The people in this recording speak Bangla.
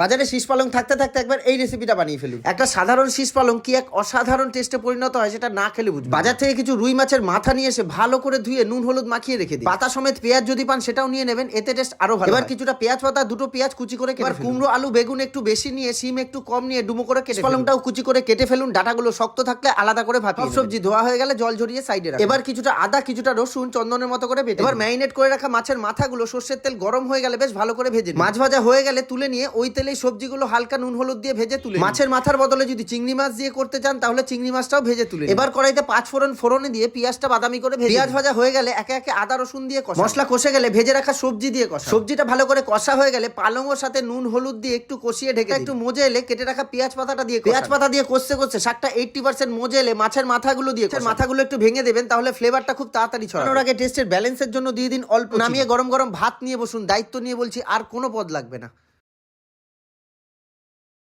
বাজারে শীষ পালং থাকতে থাকতে একবার এই রেসিপিটা বানিয়ে ফেলুন। একটা সাধারণ শীষ পালং কি এক অসাধারণ টেস্টে পরিণত হয় সেটা না খেলে বুঝবে বাজার থেকে কিছু রুই মাছের মাথা নিয়ে এসে ভালো করে ধুয়ে নুন হলুদ মাখিয়ে রেখে দিন। পাতা সমেত পেঁয়াজ যদি পান সেটাও নিয়ে নেবেন এতে টেস্ট আরও ভালো এবার কিছুটা পেঁয়াজ পাতা দুটো পেঁয়াজ কুচি করে এবার কুমড়ো আলু বেগুন একটু বেশি নিয়ে সিম একটু কম নিয়ে ডুমো করে কেটে পালংটাও কুচি করে কেটে ফেলুন ডাটাগুলো শক্ত থাকলে আলাদা করে ভাপিয়ে সবজি ধোয়া হয়ে গেলে জল ঝরিয়ে সাইডে রাখুন। এবার কিছুটা আদা কিছুটা রসুন চন্দনের মতো করে বেটে এবার ম্যারিনেট করে রাখা মাছের মাথাগুলো সর্ষের তেল গরম হয়ে গেলে বেশ ভালো করে ভেজে নিন। মাছ ভাজা হয়ে গেলে তুলে নিয়ে ওই তেলেই সবজিগুলো হালকা নুন হলুদ দিয়ে ভেজে তুলে মাছের মাথার বদলে যদি চিংড়ি মাছ দিয়ে করতে চান তাহলে চিংড়ি মাছটাও ভেজে তুলে এবার কড়াইতে পাঁচ ফোড়ন ফোড়নে দিয়ে পেঁয়াজটা বাদামি করে পেঁয়াজ ভাজা হয়ে গেলে একে একে আদা রসুন দিয়ে কষা মশলা কষে গেলে ভেজে রাখা সবজি দিয়ে কষা সবজিটা ভালো করে কষা হয়ে গেলে পালংয়ের সাথে নুন হলুদ দিয়ে একটু কষিয়ে ঢেকে একটু মজে এলে কেটে রাখা পেঁয়াজ পাতাটা দিয়ে পেঁয়াজ পাতা দিয়ে কষতে কষতে শাকটা এইটটি পার্সেন্ট মজে এলে মাছের মাথাগুলো দিয়ে মাথাগুলো একটু ভেঙে দেবেন তাহলে ফ্লেভারটা খুব তাড়াতাড়ি ছড়ানোর আগে টেস্টের ব্যালেন্সের জন্য দিয়ে দিন অল্প নামিয়ে গরম গরম ভাত নিয়ে বসুন। দায়িত্ব নিয়ে বলছি আর কোনো পদ লাগবে না।